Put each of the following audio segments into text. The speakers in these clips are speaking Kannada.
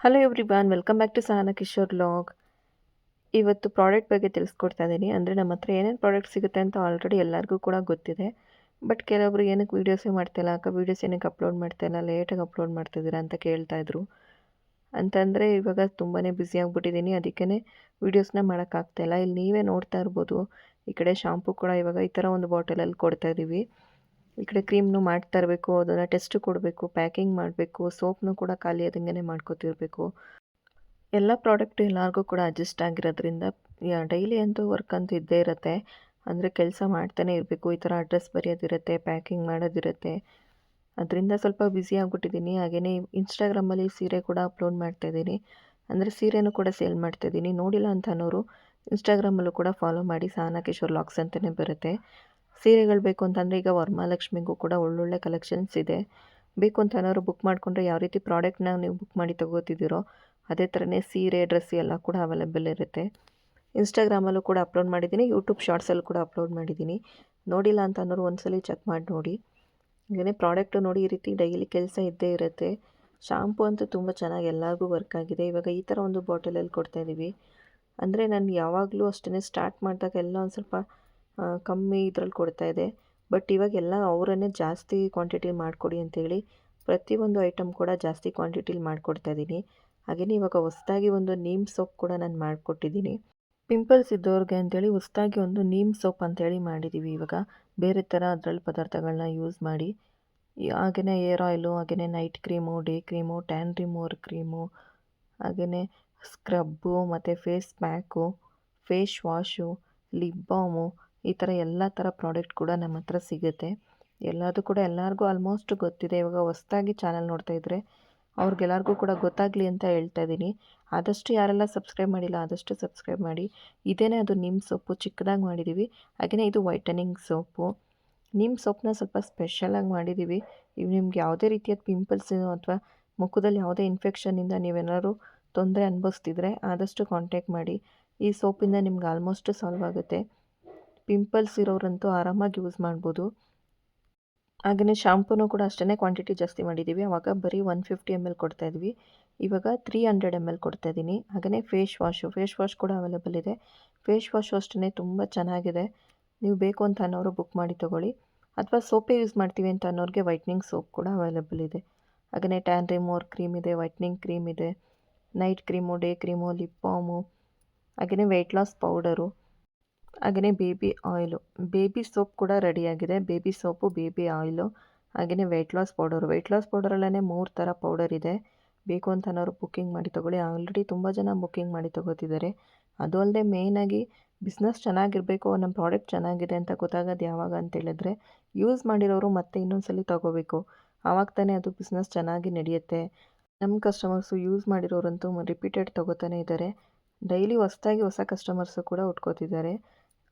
Hello everyone welcome back to Sahana Kishore log ಇವತ್ತು ಪ್ರಾಡಕ್ಟ್ ಬಗ್ಗೆ ತಿಳಿಸ್ಕೊಡ್ತಾ ಇದ್ದೀನಿ ಅಂದರೆ ನಮ್ಮ ಹತ್ರ ಏನೇನು ಪ್ರಾಡಕ್ಟ್ ಸಿಗುತ್ತೆ ಅಂತ ಆಲ್ರೆಡಿ ಎಲ್ಲರಿಗೂ ಕೂಡ ಗೊತ್ತಿದೆ. ಬಟ್ ಕೆಲವೊಬ್ರು ಏನಕ್ಕೆ ವೀಡಿಯೋಸೇ ಮಾಡ್ತಾಯಿಲ್ಲ ಅಕ್ಕ ವೀಡಿಯೋಸ್ ಏನಕ್ಕೆ ಅಪ್ಲೋಡ್ ಮಾಡ್ತಾಯಿಲ್ಲ ಲೇಟಾಗಿ ಅಪ್ಲೋಡ್ ಮಾಡ್ತಿದ್ದೀರಾ ಅಂತ ಕೇಳ್ತಾ ಇದ್ರು. ಅಂತಂದರೆ ಇವಾಗ ತುಂಬಾ ಬ್ಯುಸಿ ಆಗಿಬಿಟ್ಟಿದ್ದೀನಿ ಅದಕ್ಕೇ ವೀಡಿಯೋಸ್ನ ಮಾಡೋಕ್ಕಾಗ್ತಾಯಿಲ್ಲ ಇಲ್ಲಿ. ನೀವೇ ನೋಡ್ತಾ ಇರ್ಬೋದು. ಈ ಕಡೆ ಶಾಂಪು ಕೂಡ ಇವಾಗ ಈ ಥರ ಒಂದು ಬಾಟಲಲ್ಲಿ ಕೊಡ್ತಾ ಇದ್ದೀವಿ ಈ ಕಡೆ ಕ್ರೀಮ್ನು ಮಾಡ್ತಾ ಇರಬೇಕು ಅದನ್ನು ಟೆಸ್ಟ್ ಕೊಡಬೇಕು, ಪ್ಯಾಕಿಂಗ್ ಮಾಡಬೇಕು, ಸೋಪ್ನು ಕೂಡ ಖಾಲಿ ಆದಂಗೆ ಮಾಡ್ಕೋತಿರ್ಬೇಕು. ಎಲ್ಲ ಪ್ರಾಡಕ್ಟು ಎಲ್ಲರಿಗೂ ಕೂಡ ಅಡ್ಜಸ್ಟ್ ಆಗಿರೋದ್ರಿಂದ ಡೈಲಿ ಅಂತೂ ವರ್ಕ್ ಅಂತೂ ಇದ್ದೇ ಇರುತ್ತೆ. ಅಂದರೆ ಕೆಲಸ ಮಾಡ್ತಾನೆ ಇರಬೇಕು, ಈ ಥರ ಅಡ್ರೆಸ್ ಬರೆಯೋದಿರುತ್ತೆ, ಪ್ಯಾಕಿಂಗ್ ಮಾಡೋದಿರುತ್ತೆ. ಅದರಿಂದ ಸ್ವಲ್ಪ ಬ್ಯುಸಿ ಆಗಿಬಿಟ್ಟಿದ್ದೀನಿ. ಹಾಗೆಯೇ ಇನ್ಸ್ಟಾಗ್ರಾಮಲ್ಲಿ ಸೀರೆ ಕೂಡ ಅಪ್ಲೋಡ್ ಮಾಡ್ತಾಯಿದ್ದೀನಿ. ಅಂದರೆ ಸೀರೆನೂ ಕೂಡ ಸೇಲ್ ಮಾಡ್ತಾಯಿದ್ದೀನಿ. ನೋಡಿಲ್ಲ ಅಂತ ಅನ್ನೋರು ಇನ್ಸ್ಟಾಗ್ರಾಮಲ್ಲೂ ಕೂಡ ಫಾಲೋ ಮಾಡಿ ಸಹನಾ ಕಿಶೋರ್ ಲಾಕ್ಸ್ ಅಂತಲೇ ಬರುತ್ತೆ. ಸೀರೆಗಳು ಬೇಕು ಅಂತಂದರೆ ಈಗ ವರಮಹಾಲಕ್ಷ್ಮಿಗೂ ಕೂಡ ಒಳ್ಳೊಳ್ಳೆ ಕಲೆಕ್ಷನ್ಸ್ ಇದೆ. ಬೇಕು ಅಂತ ಏನಾದ್ರು ಬುಕ್ ಮಾಡಿಕೊಂಡ್ರೆ ಯಾವ ರೀತಿ ಪ್ರಾಡಕ್ಟ್ನ ನೀವು ಬುಕ್ ಮಾಡಿ ತೊಗೋತಿದ್ದೀರೋ ಅದೇ ಥರನೇ ಸೀರೆ ಡ್ರೆಸ್ ಎಲ್ಲ ಕೂಡ ಅವೈಲೇಬಲ್ ಇರುತ್ತೆ. ಇನ್ಸ್ಟಾಗ್ರಾಮಲ್ಲೂ ಕೂಡ ಅಪ್ಲೋಡ್ ಮಾಡಿದ್ದೀನಿ ಯೂಟ್ಯೂಬ್ ಶಾರ್ಟ್ಸಲ್ಲೂ ಕೂಡ ಅಪ್ಲೋಡ್ ಮಾಡಿದ್ದೀನಿ. ನೋಡಿಲ್ಲ ಅಂತ ಅನ್ನೋರು ಒಂದ್ಸಲಿ ಚೆಕ್ ಮಾಡಿ ನೋಡಿ. ಹಾಗೆಯೇ ಪ್ರಾಡಕ್ಟು ನೋಡಿ ಈ ರೀತಿ ಡೈಲಿ ಕೆಲಸ ಇದ್ದೇ ಇರುತ್ತೆ. ಶಾಂಪು ಅಂತೂ ತುಂಬ ಚೆನ್ನಾಗಿ ಎಲ್ಲರಿಗೂ ವರ್ಕ್ ಆಗಿದೆ. ಇವಾಗ ಈ ಥರ ಒಂದು ಬಾಟಲಲ್ಲಿ ಕೊಡ್ತಾಯಿದ್ದೀವಿ ಅಂದರೆ ನಾನು ಯಾವಾಗಲೂ ಅಷ್ಟೇ ಸ್ಟಾರ್ಟ್ ಮಾಡಿದಾಗ ಎಲ್ಲ ಒಂದು ಸ್ವಲ್ಪ ಕಮ್ಮಿ ಇದ್ರಲ್ಲಿ ಇದೆ. ಬಟ್ ಇವಾಗ ಎಲ್ಲ ಅವರನ್ನೇ ಜಾಸ್ತಿ ಕ್ವಾಂಟಿಟಿ ಮಾಡಿಕೊಡಿ ಅಂತೇಳಿ ಪ್ರತಿಯೊಂದು ಐಟಮ್ ಕೂಡ ಜಾಸ್ತಿ ಕ್ವಾಂಟಿಟಿಲಿ ಮಾಡಿಕೊಡ್ತಾ ಇದ್ದೀನಿ. ಹಾಗೆಯೇ ಇವಾಗ ಹೊಸ್ದಾಗಿ ಒಂದು ನೀಮ್ ಸೋಪ್ ಕೂಡ ನಾನು ಮಾಡಿಕೊಟ್ಟಿದ್ದೀನಿ. ಪಿಂಪಲ್ಸ್ ಇದ್ದವ್ರಿಗೆ ಅಂತೇಳಿ ಹೊಸ್ದಾಗಿ ಒಂದು ನೀಮ್ ಸೋಪ್ ಅಂತೇಳಿ ಮಾಡಿದ್ದೀವಿ ಇವಾಗ. ಬೇರೆ ಥರ ಅದರಲ್ಲಿ ಪದಾರ್ಥಗಳನ್ನ ಯೂಸ್ ಮಾಡಿ. ಹಾಗೆಯೇ ಏರ್ ಆಯಿಲು ಹಾಗೆಯೇ night cream day cream tan remover cream ಹಾಗೆಯೇ ಸ್ಕ್ರಬ್ಬು ಮತ್ತು face pack face wash lip balm ಈ ಥರ ಎಲ್ಲ ಥರ ಪ್ರಾಡಕ್ಟ್ ಕೂಡ ನಮ್ಮ ಹತ್ರ ಸಿಗುತ್ತೆ. ಎಲ್ಲದೂ ಕೂಡ ಎಲ್ಲರಿಗೂ ಆಲ್ಮೋಸ್ಟ್ ಗೊತ್ತಿದೆ. ಇವಾಗ ಹೊಸ್ದಾಗಿ ಚಾನಲ್ ನೋಡ್ತಾ ಇದ್ದರೆ ಅವ್ರಿಗೆಲ್ಲರಿಗೂ ಕೂಡ ಗೊತ್ತಾಗಲಿ ಅಂತ ಹೇಳ್ತಾ ಇದ್ದೀನಿ. ಆದಷ್ಟು ಯಾರೆಲ್ಲ ಸಬ್ಸ್ಕ್ರೈಬ್ ಮಾಡಿಲ್ಲ, ಆದಷ್ಟು ಸಬ್ಸ್ಕ್ರೈಬ್ ಮಾಡಿ. ಇದೇನೇ ಅದು ನಿಮ್ಮ ಸೊಪ್ಪು, ಚಿಕ್ಕದಾಗಿ ಮಾಡಿದ್ದೀವಿ ಹಾಗೆಯೇ ಇದು ವೈಟನಿಂಗ್ ಸೋಪು ನಿಮ್ಮ ಸೊಪ್ಪನ್ನ ಸ್ವಲ್ಪ ಸ್ಪೆಷಲಾಗಿ ಮಾಡಿದ್ದೀವಿ ಇವು ನಿಮ್ಗೆ ಯಾವುದೇ ರೀತಿಯ ಪಿಂಪಲ್ಸ್ ಅಥವಾ ಮುಖದಲ್ಲಿ ಯಾವುದೇ ಇನ್ಫೆಕ್ಷನಿಂದ ನೀವೇನಾದ್ರು ತೊಂದರೆ ಅನುಭವಿಸ್ತಿದ್ರೆ ಆದಷ್ಟು ಕಾಂಟ್ಯಾಕ್ಟ್ ಮಾಡಿ. ಈ ಸೋಪಿಂದ ನಿಮ್ಗೆ ಆಲ್ಮೋಸ್ಟ್ ಸಾಲ್ವ್ ಆಗುತ್ತೆ. ಪಿಂಪಲ್ಸ್ ಇರೋರಂತೂ ಆರಾಮಾಗಿ ಯೂಸ್ ಮಾಡ್ಬೋದು. ಹಾಗೆಯೇ ಶಾಂಪೂನು ಕೂಡ ಅಷ್ಟೇ ಕ್ವಾಂಟಿಟಿ ಜಾಸ್ತಿ ಮಾಡಿದ್ದೀವಿ ಆವಾಗ ಬರೀ ಒನ್ ಫಿಫ್ಟಿ ಎಂ ಎಲ್ ಕೊಡ್ತಾಯಿದ್ವಿ ಇವಾಗ ತ್ರೀ ಹಂಡ್ರೆಡ್ ಎಂ ಎಲ್ ಕೊಡ್ತಾಯಿದ್ದೀನಿ ಹಾಗೆಯೇ ಫೇಸ್ ವಾಶು, ಫೇಸ್ ವಾಶ್ ಕೂಡ ಅವೈಲೇಬಲ್ ಇದೆ. ಫೇಸ್ ವಾಶು ಅಷ್ಟೇ ತುಂಬ ಚೆನ್ನಾಗಿದೆ. ನೀವು ಬೇಕು ಅಂತ ಅನ್ನೋರು ಬುಕ್ ಮಾಡಿ ತೊಗೊಳ್ಳಿ. ಅಥವಾ ಸೋಪೇ ಯೂಸ್ ಮಾಡ್ತೀವಿ ಅಂತ ಅನ್ನೋರಿಗೆ ವೈಟ್ನಿಂಗ್ ಸೋಪ್ ಕೂಡ ಅವೈಲೇಬಲ್ ಇದೆ. ಹಾಗೆಯೇ ಟ್ಯಾನ್ ರಿಮೋರ್ ಕ್ರೀಮ್ ಇದೆ, ವೈಟ್ನಿಂಗ್ ಕ್ರೀಮ್ ಇದೆ, night cream, day cream, lip balm ಹಾಗೆಯೇ ವೆಯ್ಟ್ ಲಾಸ್ ಪೌಡರು ಹಾಗೆಯೇ ಬೇಬಿ ಆಯಿಲು. ಬೇಬಿ ಸೋಪ್ ಕೂಡ ರೆಡಿಯಾಗಿದೆ. ಬೇಬಿ ಸೋಪು, ಬೇಬಿ ಆಯಿಲು ಹಾಗೆಯೇ weight loss powder weight loss ಪೌಡರಲ್ಲೇ ಮೂರು ಥರ ಪೌಡರ್ ಇದೆ. ಬೇಕು ಅಂತ ಅನ್ನೋರು ಬುಕ್ಕಿಂಗ್ ಮಾಡಿ ತೊಗೊಳ್ಳಿ. ಆಲ್ರೆಡಿ ತುಂಬ ಜನ ಬುಕ್ಕಿಂಗ್ ಮಾಡಿ ತೊಗೋತಿದ್ದಾರೆ. ಅದು ಅಲ್ಲದೆ ಮೇಯ್ನಾಗಿ ಬಿಸ್ನೆಸ್ ಚೆನ್ನಾಗಿರಬೇಕು ನಮ್ಮ ಪ್ರಾಡಕ್ಟ್ ಚೆನ್ನಾಗಿದೆ ಅಂತ ಗೊತ್ತಾಗೋದು ಯಾವಾಗ ಅಂತ ಹೇಳಿದ್ರೆ ಯೂಸ್ ಮಾಡಿರೋರು ಮತ್ತೆ ಇನ್ನೊಂದ್ಸಲಿ ತೊಗೋಬೇಕು. ಆವಾಗ ತಾನೇ ಅದು ಬಿಸ್ನೆಸ್ ಚೆನ್ನಾಗಿ ನಡೆಯುತ್ತೆ. ನಮ್ಮ ಕಸ್ಟಮರ್ಸು ಯೂಸ್ ಮಾಡಿರೋರಂತೂ ರಿಪೀಟೆಡ್ ತೊಗೋತಾನೆ ಇದ್ದಾರೆ ಡೈಲಿ ಹೊಸ್ದಾಗಿ ಹೊಸ ಕಸ್ಟಮರ್ಸು ಕೂಡ ಉಟ್ಕೋತಿದ್ದಾರೆ.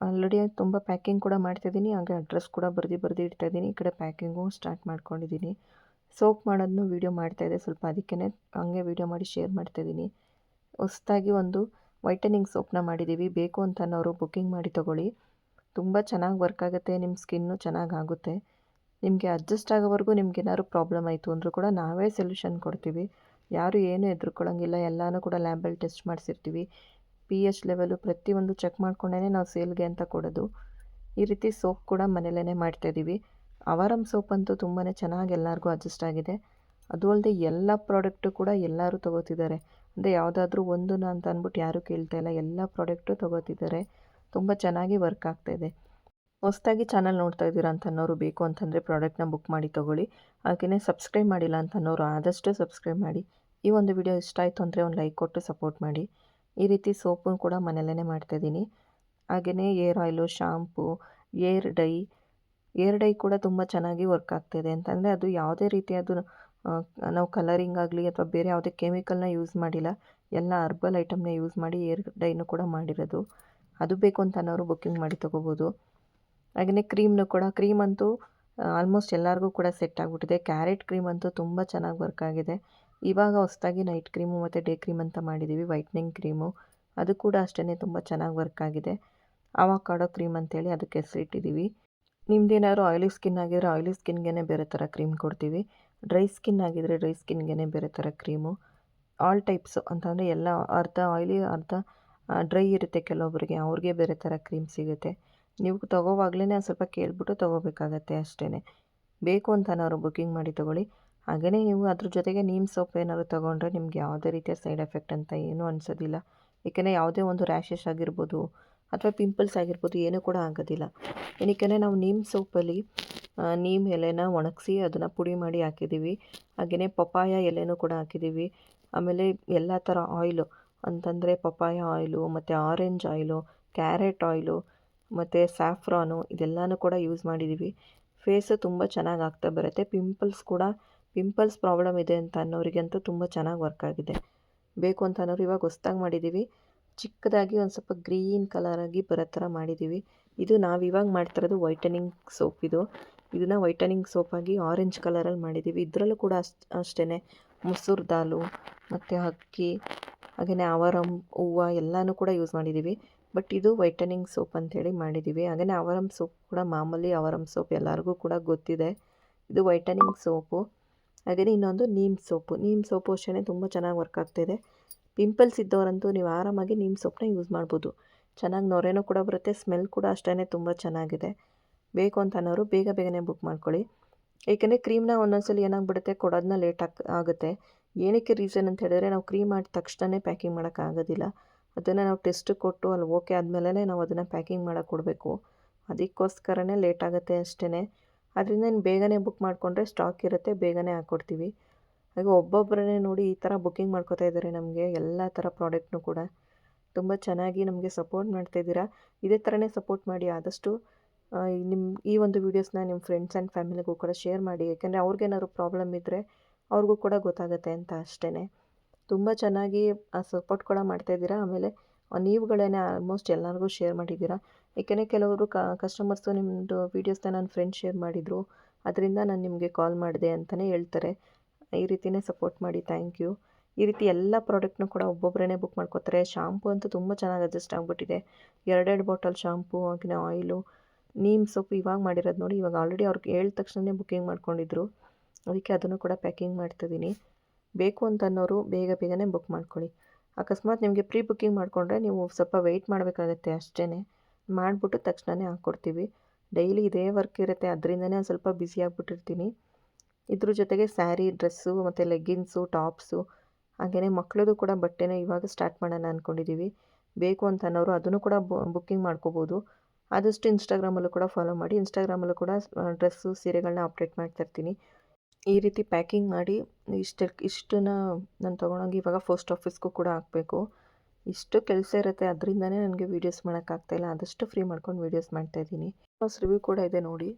ಆಲ್ರೆಡಿ ತುಂಬ ಪ್ಯಾಕಿಂಗ್ ಕೂಡ ಮಾಡ್ತಾಯಿದ್ದೀನಿ ಹಾಗೆ ಅಡ್ರೆಸ್ ಕೂಡ ಬರ್ದು ಬರೆದು ಇಡ್ತಾಯಿದ್ದೀನಿ ಈ ಕಡೆ ಪ್ಯಾಕಿಂಗು ಸ್ಟಾರ್ಟ್ ಮಾಡ್ಕೊಂಡಿದ್ದೀನಿ. ಸೋಪ್ ಮಾಡೋದನ್ನು ವೀಡಿಯೋ ಮಾಡ್ತಾಯಿದ್ದೆ ಸ್ವಲ್ಪ ಅದಕ್ಕೇ ಹಂಗೆ ವೀಡಿಯೋ ಮಾಡಿ ಶೇರ್ ಮಾಡ್ತಾಯಿದ್ದೀನಿ ಹೊಸ್ದಾಗಿ ಒಂದು ವೈಟನಿಂಗ್ ಸೋಪ್ನ ಮಾಡಿದ್ದೀವಿ ಬೇಕು ಅಂತ ಅನ್ನೋರು ಬುಕ್ಕಿಂಗ್ ಮಾಡಿ ತೊಗೊಳ್ಳಿ. ತುಂಬ ಚೆನ್ನಾಗಿ ವರ್ಕ್ ಆಗುತ್ತೆ. ನಿಮ್ಮ ಸ್ಕಿನ್ನು ಚೆನ್ನಾಗಿ ಆಗುತ್ತೆ. ನಿಮಗೆ ಅಡ್ಜಸ್ಟ್ ಆಗೋವರೆಗೂ ನಿಮ್ಗೆ ಏನಾದ್ರು ಪ್ರಾಬ್ಲಮ್ ಆಯಿತು ಅಂದರೂ ಕೂಡ ನಾವೇ ಸೊಲ್ಯೂಷನ್ ಕೊಡ್ತೀವಿ. ಯಾರು ಏನೂ ಹೆದ್ರುಕೊಳ್ಳೋಂಗಿಲ್ಲ ಎಲ್ಲನೂ ಕೂಡ ಲ್ಯಾಬಲ್ಲಿ ಟೆಸ್ಟ್ ಮಾಡಿಸಿರ್ತೀವಿ. ಪಿ ಎಚ್ ಲೆವೆಲು ಪ್ರತಿಯೊಂದು ಚೆಕ್ ಮಾಡ್ಕೊಂಡೇ ನಾವು ಸೇಲ್ಗೆ ಅಂತ ಕೊಡೋದು. ಈ ರೀತಿ ಸೋಪ್ ಕೂಡ ಮನೆಯಲ್ಲೇ ಮಾಡ್ತಾಯಿದ್ದೀವಿ ಅವರಂ ಸೋಪ್ ಅಂತೂ ತುಂಬಾ ಚೆನ್ನಾಗಿ ಎಲ್ಲರಿಗೂ ಅಡ್ಜಸ್ಟ್ ಆಗಿದೆ. ಅದು ಅಲ್ಲದೆ ಎಲ್ಲ ಪ್ರಾಡಕ್ಟು ಕೂಡ ಎಲ್ಲರೂ ತೊಗೋತಿದ್ದಾರೆ. ಅಂದರೆ ಯಾವುದಾದ್ರೂ ಒಂದು ಅಂತ ಅಂದ್ಬಿಟ್ಟು ಯಾರೂ ಕೇಳ್ತಾ ಇಲ್ಲ. ಎಲ್ಲ ಪ್ರಾಡಕ್ಟು ತೊಗೋತಿದ್ದಾರೆ. ತುಂಬ ಚೆನ್ನಾಗಿ ವರ್ಕ್ ಆಗ್ತಾ ಇದೆ. ಹೊಸದಾಗಿ ಚಾನಲ್ ನೋಡ್ತಾ ಇದ್ದೀರಾ ಅಂತ ಅನ್ನೋರು ಬೇಕು ಅಂತಂದರೆ ಪ್ರಾಡಕ್ಟ್ನ ಬುಕ್ ಮಾಡಿ ತೊಗೊಳ್ಳಿ. ಹಾಗೆಯೇ ಸಬ್ಸ್ಕ್ರೈಬ್ ಮಾಡಿಲ್ಲ ಅಂತ ಅನ್ನೋರು ಆದಷ್ಟು ಸಬ್ಸ್ಕ್ರೈಬ್ ಮಾಡಿ. ಈ ಒಂದು ವಿಡಿಯೋ ಇಷ್ಟ ಆಯಿತು ಅಂದರೆ ಒಂದು ಲೈಕ್ ಕೊಟ್ಟು ಸಪೋರ್ಟ್ ಮಾಡಿ. ಈ ರೀತಿ ಸೋಪು ಕೂಡ ಮನೆಯಲ್ಲೇ ಮಾಡ್ತಾಯಿದ್ದೀನಿ. ಹಾಗೆಯೇ hair oil, shampoo, hair dye hair dye ಕೂಡ ತುಂಬ ಚೆನ್ನಾಗಿ ವರ್ಕ್ ಆಗ್ತಾಯಿದೆ ಅಂತಂದರೆ ಅದು ಯಾವುದೇ ರೀತಿಯಾದ ನಾವು ಕಲರಿಂಗ್ ಆಗಲಿ ಅಥವಾ ಬೇರೆ ಯಾವುದೇ ಕೆಮಿಕಲ್ನ ಯೂಸ್ ಮಾಡಿಲ್ಲ. ಎಲ್ಲ ಅರ್ಬಲ್ ಐಟಮ್ನ ಯೂಸ್ ಮಾಡಿ ಏರ್ ಡೈನು ಕೂಡ ಮಾಡಿರೋದು. ಅದು ಬೇಕು ಅಂತ ಅನ್ನೋರು ಬುಕ್ಕಿಂಗ್ ಮಾಡಿ ತೊಗೋಬೋದು. ಹಾಗೆಯೇ ಕ್ರೀಮ್ನು ಕೂಡ, ಕ್ರೀಮ್ ಅಂತೂ ಆಲ್ಮೋಸ್ಟ್ ಎಲ್ಲರಿಗೂ ಕೂಡ ಸೆಟ್ ಆಗಿಬಿಟ್ಟಿದೆ. ಕ್ಯಾರೆಟ್ ಕ್ರೀಮ್ ಅಂತೂ ತುಂಬ ಚೆನ್ನಾಗಿ ವರ್ಕ್ ಆಗಿದೆ. ಇವಾಗ ಹೊಸ್ದಾಗಿ ನೈಟ್ ಕ್ರೀಮು ಮತ್ತು ಡೇ ಕ್ರೀಮ್ ಅಂತ ಮಾಡಿದ್ದೀವಿ ವೈಟ್ನಿಂಗ್ ಕ್ರೀಮು ಅದು ಕೂಡ ಅಷ್ಟೇ ತುಂಬ ಚೆನ್ನಾಗಿ ವರ್ಕ್ ಆಗಿದೆ. ಅವಾಕಾಡೋ ಕ್ರೀಮ್ ಅಂತೇಳಿ ಅದಕ್ಕೆ ಹೆಸರಿಟ್ಟಿದ್ದೀವಿ ನಿಮ್ದೇನಾದ್ರು ಆಯಿಲಿ ಸ್ಕಿನ್ ಆಗಿದ್ರೆ ಆಯಿಲಿ ಸ್ಕಿನ್ಗೆ ಬೇರೆ ಥರ ಕ್ರೀಮ್ ಕೊಡ್ತೀವಿ. ಡ್ರೈ ಸ್ಕಿನ್ ಆಗಿದ್ರೆ ಡ್ರೈ ಸ್ಕಿನ್ಗೆ ಬೇರೆ ಥರ ಕ್ರೀಮು ಆಲ್ ಟೈಪ್ಸು ಅಂತಂದರೆ ಎಲ್ಲ ಅರ್ಧ ಆಯಿಲಿ ಅರ್ಧ ಡ್ರೈ ಇರುತ್ತೆ ಕೆಲವೊಬ್ಬರಿಗೆ ಅವ್ರಿಗೆ ಬೇರೆ ಥರ ಕ್ರೀಮ್ ಸಿಗುತ್ತೆ. ನೀವು ತೊಗೋವಾಗಲೇ ಸ್ವಲ್ಪ ಕೇಳಿಬಿಟ್ಟು ತೊಗೋಬೇಕಾಗತ್ತೆ ಅಷ್ಟೇ ಬೇಕು ಅಂತ ನಾವು ಬುಕ್ಕಿಂಗ್ ಮಾಡಿ ತೊಗೊಳ್ಳಿ. ಹಾಗೆಯೇ ನೀವು ಅದ್ರ ಜೊತೆಗೆ ನೀಮ್ ಸೋಪ್ ಏನಾದ್ರು ತೊಗೊಂಡ್ರೆ ನಿಮ್ಗೆ ಯಾವುದೇ ರೀತಿಯ ಸೈಡ್ ಎಫೆಕ್ಟ್ ಅಂತ ಏನೂ ಅನಿಸೋದಿಲ್ಲ. ಏಕೆಂದರೆ ಯಾವುದೇ ಒಂದು ರ್ಯಾಷಸ್ ಆಗಿರ್ಬೋದು ಅಥವಾ ಪಿಂಪಲ್ಸ್ ಆಗಿರ್ಬೋದು ಏನೂ ಕೂಡ ಆಗೋದಿಲ್ಲ. ಏನಕ್ಕೆ ನಾವು ನೀಮ್ ಸೋಪಲ್ಲಿ ನೀಮ್ ಎಲೆನ ಒಣಗಿಸಿ ಅದನ್ನು ಪುಡಿ ಮಾಡಿ ಹಾಕಿದ್ದೀವಿ. ಹಾಗೆಯೇ ಪಪಾಯ ಎಲೆನೂ ಕೂಡ ಹಾಕಿದ್ದೀವಿ. ಆಮೇಲೆ ಎಲ್ಲ ಥರ ಆಯಿಲು ಅಂತಂದರೆ ಪಪಾಯ ಆಯಿಲು, ಮತ್ತು ಆರೆಂಜ್ ಆಯಿಲು, ಕ್ಯಾರೆಟ್ ಆಯಿಲು, ಮತ್ತು ಸ್ಯಾಫ್ರಾನು ಇದೆಲ್ಲನೂ ಕೂಡ ಯೂಸ್ ಮಾಡಿದ್ದೀವಿ. ಫೇಸು ತುಂಬ ಚೆನ್ನಾಗಿ ಆಗ್ತಾ ಬರುತ್ತೆ. ಪಿಂಪಲ್ಸ್ ಕೂಡ ಪಿಂಪಲ್ಸ್ ಪ್ರಾಬ್ಲಮ್ ಇದೆ ಅಂತ ಅನ್ನೋರಿಗಂತೂ ತುಂಬ ಚೆನ್ನಾಗಿ ವರ್ಕ್ ಆಗಿದೆ. ಬೇಕು ಅಂತ ಅನ್ನೋರು ಇವಾಗ ಹೊಸ್ದಾಗಿ ಮಾಡಿದ್ದೀವಿ ಚಿಕ್ಕದಾಗಿ ಒಂದು ಸ್ವಲ್ಪ ಗ್ರೀನ್ ಕಲರಾಗಿ ಬರೋ ಥರ ಮಾಡಿದ್ದೀವಿ ಇದು ನಾವು ಇವಾಗ ಮಾಡ್ತಿರೋದು ವೈಟನಿಂಗ್ ಸೋಪ್ ಇದು. ಇದನ್ನು ವೈಟನಿಂಗ್ ಸೋಪಾಗಿ ಆರೆಂಜ್ ಕಲರಲ್ಲಿ ಮಾಡಿದ್ದೀವಿ ಇದರಲ್ಲೂ ಕೂಡ ಅಷ್ಟು ಅಷ್ಟೇ ಮೊಸರು, ದಾಲು, ಮತ್ತು ಅಕ್ಕಿ ಹಾಗೆಯೇ ಅವರಂ, ಹೂವು ಎಲ್ಲನೂ ಕೂಡ ಯೂಸ್ ಮಾಡಿದ್ದೀವಿ ಬಟ್ ಇದು ವೈಟನಿಂಗ್ ಸೋಪ್ ಅಂಥೇಳಿ ಮಾಡಿದ್ದೀವಿ ಹಾಗೆಯೇ ಅವರಂ ಸೋಪ್ ಕೂಡ ಮಾಮೂಲಿ ಅವರಂ ಸೋಪ್ ಎಲ್ಲರಿಗೂ ಕೂಡ ಗೊತ್ತಿದೆ. ಇದು ವೈಟನಿಂಗ್ ಸೋಪು ಹಾಗೆಯೇ ಇನ್ನೊಂದು ನೀಮ್ ಸೋಪು. ನೀಮ್ ಸೋಪು ಅಷ್ಟೇ ತುಂಬ ಚೆನ್ನಾಗಿ ವರ್ಕ್ ಆಗ್ತಿದೆ. ಪಿಂಪಲ್ಸ್ ಇದ್ದವರಂತೂ ನೀವು ಆರಾಮಾಗಿ ನೀಮ್ ಸೋಪನ್ನ ಯೂಸ್ ಮಾಡ್ಬೋದು. ಚೆನ್ನಾಗಿ ನೊರೆನೂ ಕೂಡ ಬರುತ್ತೆ ಸ್ಮೆಲ್ ಕೂಡ ಅಷ್ಟೇ ತುಂಬ ಚೆನ್ನಾಗಿದೆ. ಬೇಕು ಅಂತ ಅನ್ನೋರು ಬೇಗ ಬೇಗನೆ ಬುಕ್ ಮಾಡ್ಕೊಳ್ಳಿ. ಏಕೆಂದರೆ ಕ್ರೀಮ್ನ ಒಂದೊಂದ್ಸಲಿ ಏನಾಗ್ಬಿಡುತ್ತೆ ಕೊಡೋದನ್ನ ಲೇಟ್ ಆಗ್, ಆಗುತ್ತೆ. ಏನಕ್ಕೆ ರೀಸನ್ ಅಂತ ಹೇಳಿದ್ರೆ ನಾವು ಕ್ರೀಮ್ ಮಾಡಿದ ತಕ್ಷಣವೇ ಪ್ಯಾಕಿಂಗ್ ಮಾಡೋಕ್ಕಾಗೋದಿಲ್ಲ ಅದನ್ನು ನಾವು ಟೆಸ್ಟ್ ಕೊಟ್ಟು ಅಲ್ಲಿ ಓಕೆ ಆದಮೇಲೆ ನಾವು ಅದನ್ನು ಪ್ಯಾಕಿಂಗ್ ಮಾಡೋಕ್ಕೆ ಕೊಡಬೇಕು. ಅದಕ್ಕೋಸ್ಕರನೇ ಲೇಟ್ ಆಗುತ್ತೆ ಅಷ್ಟೇ ಅದರಿಂದ ನೀನು ಬೇಗನೆ ಬುಕ್ ಮಾಡಿಕೊಂಡ್ರೆ ಸ್ಟಾಕ್ ಇರುತ್ತೆ, ಬೇಗನೆ ಹಾಕ್ಕೊಡ್ತೀವಿ ಹಾಗೆ ಒಬ್ಬೊಬ್ಬರನ್ನೇ ನೋಡಿ ಈ ಥರ ಬುಕ್ಕಿಂಗ್ ಮಾಡ್ಕೋತಾ ಇದ್ದಾರೆ ನಮಗೆ, ಎಲ್ಲ ಥರ ಪ್ರಾಡಕ್ಟ್ನು ಕೂಡ. ತುಂಬ ಚೆನ್ನಾಗಿ ನಮಗೆ ಸಪೋರ್ಟ್ ಮಾಡ್ತಾಯಿದ್ದೀರಾ ಇದೇ ಥರನೇ ಸಪೋರ್ಟ್ ಮಾಡಿ ಆದಷ್ಟು ನಿಮ್ಮ ಈ ಒಂದು ವೀಡಿಯೋಸ್ನ ನಿಮ್ಮ ಫ್ರೆಂಡ್ಸ್ ಆ್ಯಂಡ್ ಫ್ಯಾಮಿಲಿಗೂ ಕೂಡ ಶೇರ್ ಮಾಡಿ. ಯಾಕೆಂದರೆ ಅವ್ರಿಗೇನಾದ್ರು ಪ್ರಾಬ್ಲಮ್ ಇದ್ದರೆ ಅವ್ರಿಗೂ ಕೂಡ ಗೊತ್ತಾಗುತ್ತೆ ಅಂತ ಅಷ್ಟೇ ತುಂಬ ಚೆನ್ನಾಗಿ ಸಪೋರ್ಟ್ ಕೂಡ ಮಾಡ್ತಾಯಿದ್ದೀರಾ ಆಮೇಲೆ ನೀವುಗಳೇ ಆಲ್ಮೋಸ್ಟ್ ಎಲ್ಲರಿಗೂ ಶೇರ್ ಮಾಡಿದ್ದೀರಾ. ಏಕೆಂದರೆ ಕೆಲವರು ಕಸ್ಟಮರ್ಸು ನಿಮ್ಮದು ವೀಡಿಯೋಸ್ನ ನನ್ನ ಫ್ರೆಂಡ್ ಶೇರ್ ಮಾಡಿದರು. ಅದರಿಂದ ನಾನು ನಿಮಗೆ ಕಾಲ್ ಮಾಡಿದೆ ಅಂತಲೇ ಹೇಳ್ತಾರೆ. ಈ ರೀತಿಯೇ ಸಪೋರ್ಟ್ ಮಾಡಿ ಥ್ಯಾಂಕ್ ಯು ಈ ರೀತಿ ಎಲ್ಲ ಪ್ರಾಡಕ್ಟ್ನೂ ಕೂಡ ಒಬ್ಬೊಬ್ಬರೇ ಬುಕ್ ಮಾಡ್ಕೋತಾರೆ. ಶಾಂಪು ಅಂತೂ ತುಂಬ ಚೆನ್ನಾಗಿ ಅಡ್ಜಸ್ಟ್ ಆಗಿಬಿಟ್ಟಿದೆ. ಎರಡೆರಡು ಬಾಟಲ್ ಶಾಂಪು ಆಗಿನ ಆಯಿಲು ನೀಮ್ ಸೊಪ್ಪು ಇವಾಗ ಮಾಡಿರೋದು ನೋಡಿ, ಇವಾಗ ಆಲ್ರೆಡಿ ಅವ್ರಿಗೆ ಹೇಳಿದ ತಕ್ಷಣವೇ ಬುಕ್ಕಿಂಗ್ ಮಾಡ್ಕೊಂಡಿದ್ರು. ಅದಕ್ಕೆ ಅದನ್ನು ಕೂಡ ಪ್ಯಾಕಿಂಗ್ ಮಾಡ್ತಿದ್ದೀನಿ. ಬೇಕು ಅಂತ ಅನ್ನೋರು ಬೇಗ ಬೇಗನೆ ಬುಕ್ ಮಾಡ್ಕೊಳ್ಳಿ. ಅಕಸ್ಮಾತ್ ನಿಮಗೆ ಪ್ರೀ ಬುಕ್ಕಿಂಗ್ ಮಾಡಿಕೊಂಡ್ರೆ ನೀವು ಸ್ವಲ್ಪ ವೆಯ್ಟ್ ಮಾಡಬೇಕಾಗತ್ತೆ ಅಷ್ಟೇ ಮಾಡಿಬಿಟ್ಟು ತಕ್ಷಣವೇ ಹಾಕ್ಕೊಡ್ತೀವಿ. ಡೈಲಿ ಇದೇ ವರ್ಕ್ ಇರುತ್ತೆ. ಅದರಿಂದನೇ ಒಂದು ಸ್ವಲ್ಪ ಬ್ಯುಸಿ ಆಗಿಬಿಟ್ಟಿರ್ತೀನಿ. ಇದ್ರ ಜೊತೆಗೆ ಸ್ಯಾರಿ, ಡ್ರೆಸ್ಸು, ಮತ್ತು ಲೆಗ್ಗಿನ್ಸು, ಟಾಪ್ಸು ಹಾಗೆಯೇ ಮಕ್ಕಳದು ಕೂಡ ಬಟ್ಟೆನ ಇವಾಗ ಸ್ಟಾರ್ಟ್ ಮಾಡೋಣ ಅಂದ್ಕೊಂಡಿದ್ದೀವಿ ಬೇಕು ಅಂತ ಅನ್ನೋರು ಅದನ್ನು ಕೂಡ ಬುಕ್ಕಿಂಗ್ ಮಾಡ್ಕೋಬೋದು. ಆದಷ್ಟು ಇನ್ಸ್ಟಾಗ್ರಾಮಲ್ಲೂ ಕೂಡ ಫಾಲೋ ಮಾಡಿ, ಇನ್ಸ್ಟಾಗ್ರಾಮಲ್ಲೂ ಕೂಡ ಡ್ರೆಸ್ಸು ಸೀರೆಗಳನ್ನ ಅಪ್ಡೇಟ್ ಮಾಡ್ತಾಯಿರ್ತೀನಿ ಈ ರೀತಿ ಪ್ಯಾಕಿಂಗ್ ಮಾಡಿ ಇಷ್ಟು ಇಷ್ಟನ್ನು ನಾನು ತೊಗೊಂಡೋಗಿ ಇವಾಗ ಪೋಸ್ಟ್ ಆಫೀಸ್ಗೂ ಕೂಡ ಹಾಕಬೇಕು. ಇಷ್ಟು ಕೆಲಸ ಇರುತ್ತೆ, ಅದರಿಂದನೇ ನನಗೆ ವೀಡಿಯೋಸ್ ಮಾಡೋಕ್ಕಾಗ್ತಾಯಿಲ್ಲ ಆದಷ್ಟು ಫ್ರೀ ಮಾಡ್ಕೊಂಡು ವೀಡಿಯೋಸ್ ಮಾಡ್ತಾಯಿದ್ದೀನಿ ರಿವ್ಯೂ ಕೂಡ ಇದೆ ನೋಡಿ.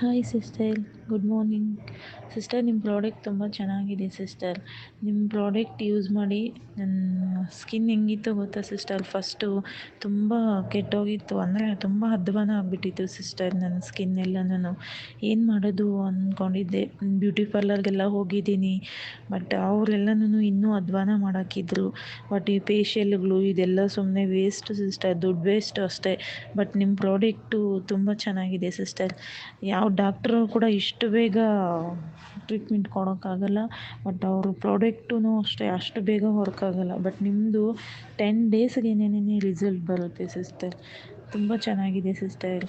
Hi sister good morning sister ನಿಮ್ಮ ಪ್ರಾಡಕ್ಟ್ ತುಂಬ ಚೆನ್ನಾಗಿದೆ ಸಿಸ್ಟರ್ ನಿಮ್ಮ ಪ್ರಾಡಕ್ಟ್ ಯೂಸ್ ಮಾಡಿ ನನ್ನ ಸ್ಕಿನ್ ಹೆಂಗಿತ್ತು ಗೊತ್ತಾ ಸಿಸ್ಟರ್ ಫಸ್ಟು ತುಂಬ ಕೆಟ್ಟೋಗಿತ್ತು. ಅಂದರೆ ತುಂಬ ಅಧ್ವಾನ ಆಗಿಬಿಟ್ಟಿತ್ತು ಸಿಸ್ಟರ್ ನನ್ನ ಸ್ಕಿನ್ ಎಲ್ಲನೂ ಏನು ಮಾಡೋದು ಅಂದ್ಕೊಂಡಿದ್ದೆ ಬ್ಯೂಟಿ ಪಾರ್ಲರ್ಗೆಲ್ಲ ಹೋಗಿದ್ದೀನಿ. ಬಟ್ ಅವರೆಲ್ಲನೂ ಇನ್ನೂ ಅಧ್ವಾನ ಮಾಡೋಕ್ಕಿದ್ರು ಬಟ್ ಈ ಫೇಶಿಯಲ್ಗಳು ಇದೆಲ್ಲ ಸುಮ್ಮನೆ ವೇಸ್ಟ್ ಸಿಸ್ಟರ್ ದುಡ್ಡು ವೇಸ್ಟ್ ಅಷ್ಟೇ. ಬಟ್ ನಿಮ್ಮ ಪ್ರಾಡಕ್ಟು ತುಂಬ ಚೆನ್ನಾಗಿದೆ ಸಿಸ್ಟರ್ ಯಾವ ಡಾಕ್ಟ್ರು ಕೂಡ ಇಷ್ಟು ಬೇಗ ಟ್ರೀಟ್ಮೆಂಟ್ ಕೊಡೋಕ್ಕಾಗಲ್ಲ ಬಟ್ ಅವರು ಪ್ರಾಡಕ್ಟೂ ಅಷ್ಟೇ, ಅಷ್ಟು ಬೇಗ ವರ್ಕ್ ಆಗೋಲ್ಲ ಬಟ್ ನಿಮ್ಮದು ಟೆನ್ ಡೇಸ್ಗೇನೆ ರಿಸಲ್ಟ್ ಬರುತ್ತೆ ಸಿಸ್ಟರ್ ತುಂಬ ಚೆನ್ನಾಗಿದೆ sister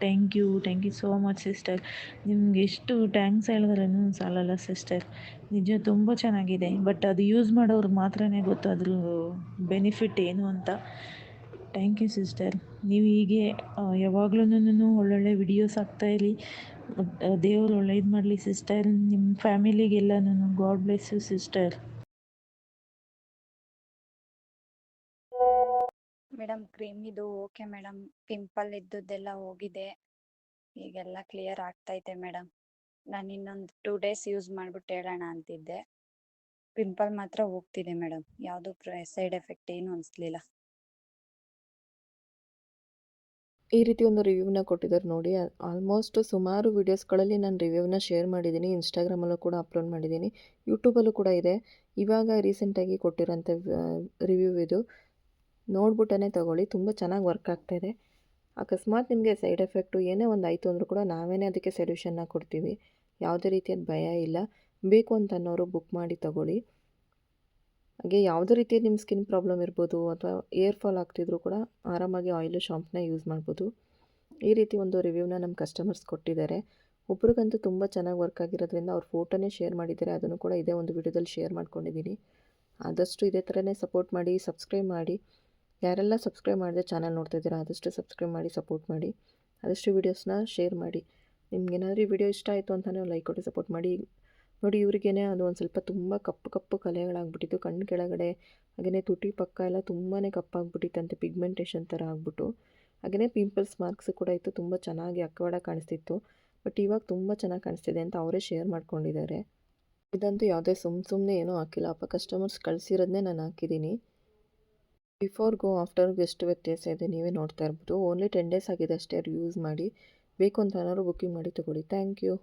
thank you thank you so much sister ನಿಮ್ಗೆ ಎಷ್ಟು ಟ್ಯಾಂಕ್ಸ್ ಹೇಳಿದ್ರೂ ಸಾಲಲ್ಲ ಸಿಸ್ಟರ್ ನಿಜ ತುಂಬ ಚೆನ್ನಾಗಿದೆ. ಬಟ್ ಅದು ಯೂಸ್ ಮಾಡೋರ್ಗೆ ಮಾತ್ರನೇ ಗೊತ್ತು ಅದ್ರ ಬೆನಿಫಿಟ್ ಏನು ಅಂತ. Thank you sister. ನೀವು ಹೀಗೆ ಯಾವಾಗ್ಲೂ ಒಳ್ಳೊಳ್ಳೆ ವಿಡಿಯೋಸ್ ಹಾಕ್ತಾಯಿರಿ ದೇವರು ಒಳ್ಳೇದು ಮಾಡಲಿ ಸಿಸ್ಟರ್. ನಿಮ್ಮ ಫ್ಯಾಮಿಲಿಗೆಲ್ಲನೂ God bless you sister. Madam cream ಇದು ಓಕೆ ಮೇಡಮ್ ಪಿಂಪಲ್ ಇದ್ದದ್ದೆಲ್ಲ ಹೋಗಿದೆ. ಈಗೆಲ್ಲ ಕ್ಲಿಯರ್ ಆಗ್ತೈತೆ ಮೇಡಮ್ ನಾನು ಇನ್ನೊಂದು ಟೂ ಡೇಸ್ ಯೂಸ್ ಮಾಡ್ಬಿಟ್ಟು ಹೇಳೋಣ ಅಂತಿದ್ದೆ. ಪಿಂಪಲ್ ಮಾತ್ರ ಹೋಗ್ತಿದೆ ಮೇಡಮ್ ಯಾವುದು ಸೈಡ್ ಎಫೆಕ್ಟ್ ಏನು ಅನಿಸ್ಲಿಲ್ಲ. ಈ ರೀತಿ ಒಂದು ರಿವ್ಯೂನ ಕೊಟ್ಟಿದ್ದಾರೆ ನೋಡಿ. ಆಲ್ಮೋಸ್ಟ್ ಸುಮಾರು ವೀಡಿಯೋಸ್ಗಳಲ್ಲಿ ನಾನು ರಿವ್ಯೂನ ಶೇರ್ ಮಾಡಿದ್ದೀನಿ. ಇನ್ಸ್ಟಾಗ್ರಾಮಲ್ಲೂ ಕೂಡ ಅಪ್ಲೋಡ್ ಮಾಡಿದ್ದೀನಿ. ಯೂಟ್ಯೂಬಲ್ಲೂ ಕೂಡ ಇದೆ. ಇವಾಗ ರೀಸೆಂಟಾಗಿ ಕೊಟ್ಟಿರೋಂಥ ರಿವ್ಯೂ ಇದು. ನೋಡ್ಬಿಟ್ಟೇ ತೊಗೊಳ್ಳಿ. ತುಂಬ ಚೆನ್ನಾಗಿ ವರ್ಕ್ ಆಗ್ತಾಯಿದೆ ಅಕಸ್ಮಾತ್ ನಿಮಗೆ ಸೈಡ್ ಎಫೆಕ್ಟು ಏನೇ ಒಂದು ಆಯಿತು ಅಂದರೂ ಕೂಡ ನಾವೇ ಅದಕ್ಕೆ ಸೊಲ್ಯೂಷನ್ನ ಕೊಡ್ತೀವಿ. ಯಾವುದೇ ರೀತಿಯಾದ ಭಯ ಇಲ್ಲ. ಬೇಕು ಅಂತ ಅನ್ನೋರು ಬುಕ್ ಮಾಡಿ ತಗೊಳ್ಳಿ. ಹಾಗೆ ಯಾವುದೇ ರೀತಿಯ ನಿಮ್ಮ ಸ್ಕಿನ್ ಪ್ರಾಬ್ಲಮ್ ಇರ್ಬೋದು ಅಥವಾ ಏರ್ ಫಾಲ್ ಆಗ್ತಿದ್ರು ಕೂಡ ಆರಾಮಾಗಿ ಆಯಿಲು, ಶಾಂಪ್ನ ಯೂಸ್ ಮಾಡ್ಬೋದು. ಈ ರೀತಿ ಒಂದು ರಿವ್ಯೂನ ನಮ್ಮ ಕಸ್ಟಮರ್ಸ್ ಕೊಟ್ಟಿದ್ದಾರೆ. ಒಬ್ರಿಗಂತೂ ತುಂಬ ಚೆನ್ನಾಗಿ ವರ್ಕ್ ಆಗಿರೋದ್ರಿಂದ ಅವ್ರ ಫೋಟೋನೇ ಶೇರ್ ಮಾಡಿದ್ದಾರೆ. ಅದನ್ನು ಕೂಡ ಇದೇ ಒಂದು ವಿಡಿಯೋದಲ್ಲಿ ಶೇರ್ ಮಾಡ್ಕೊಂಡಿದ್ದೀನಿ. ಆದಷ್ಟು ಇದೇ ಥರನೇ ಸಪೋರ್ಟ್ ಮಾಡಿ, ಸಬ್ಸ್ಕ್ರೈಬ್ ಮಾಡಿ. ಯಾರೆಲ್ಲ ಸಬ್ಸ್ಕ್ರೈಬ್ ಮಾಡಿದೆ ಚಾನಲ್ ನೋಡ್ತಾ ಇದ್ದೀರಾ, ಆದಷ್ಟು ಸಬ್ಸ್ಕ್ರೈಬ್ ಮಾಡಿ, ಸಪೋರ್ಟ್ ಮಾಡಿ. ಆದಷ್ಟು ವೀಡಿಯೋಸ್ನ ಶೇರ್ ಮಾಡಿ. ನಿಮ್ಗೆ ಈ ವಿಡಿಯೋ ಇಷ್ಟ ಆಯಿತು ಅಂತಲೇ ಲೈಕ್ ಕೊಟ್ಟು ಸಪೋರ್ಟ್ ಮಾಡಿ. ನೋಡಿ ಇವರಿಗೇನೆ ಅದು ಒಂದು ಸ್ವಲ್ಪ ತುಂಬ ಕಪ್ಪು ಕಪ್ಪು ಕಲೆಗಳಾಗ್ಬಿಟ್ಟಿತ್ತು. ಕಣ್ಣು ಕೆಳಗಡೆ ಹಾಗೆಯೇ ತುಟಿ ಪಕ್ಕ ಎಲ್ಲ ತುಂಬಾ ಕಪ್ಪಾಗ್ಬಿಟ್ಟಿತ್ತಂತೆ ಪಿಗ್ಮೆಂಟೇಷನ್ ಥರ ಆಗ್ಬಿಟ್ಟು. ಹಾಗೆಯೇ ಪಿಂಪಲ್ಸ್ ಮಾರ್ಕ್ಸ್ ಕೂಡ ಇತ್ತು. ತುಂಬ ಚೆನ್ನಾಗಿ ಅಕ್ಕವಾಡ ಕಾಣಿಸ್ತಿತ್ತು. ಬಟ್ ಇವಾಗ ತುಂಬ ಚೆನ್ನಾಗಿ ಕಾಣಿಸ್ತಿದೆ ಅಂತ ಅವರೇ ಶೇರ್ ಮಾಡ್ಕೊಂಡಿದ್ದಾರೆ. ಇದಂತೂ ಯಾವುದೇ ಸುಮ್ಮ ಸುಮ್ಮನೆ ಏನೂ ಹಾಕಿಲ್ಲ. ಅಪ್ಪ ಕಸ್ಟಮರ್ಸ್ ಕಳಿಸಿರೋದನ್ನೇ ನಾನು ಹಾಕಿದ್ದೀನಿ. ಬಿಫೋರ್ ಗೋ ಆಫ್ಟರ್ ಎಷ್ಟು ವ್ಯತ್ಯಾಸ ಇದೆ, ನೀವೇ ನೋಡ್ತಾ ಇರ್ಬೋದು. ಓನ್ಲಿ ಟೆನ್ ಡೇಸ್ ಆಗಿದೆ ಅಷ್ಟೇ ಯೂಸ್ ಮಾಡಿ. ಬೇಕು ಅಂತ ಏನಾದ್ರು ಬುಕ್ಕಿಂಗ್ ಮಾಡಿ ತಗೊಳ್ಳಿ. Thank you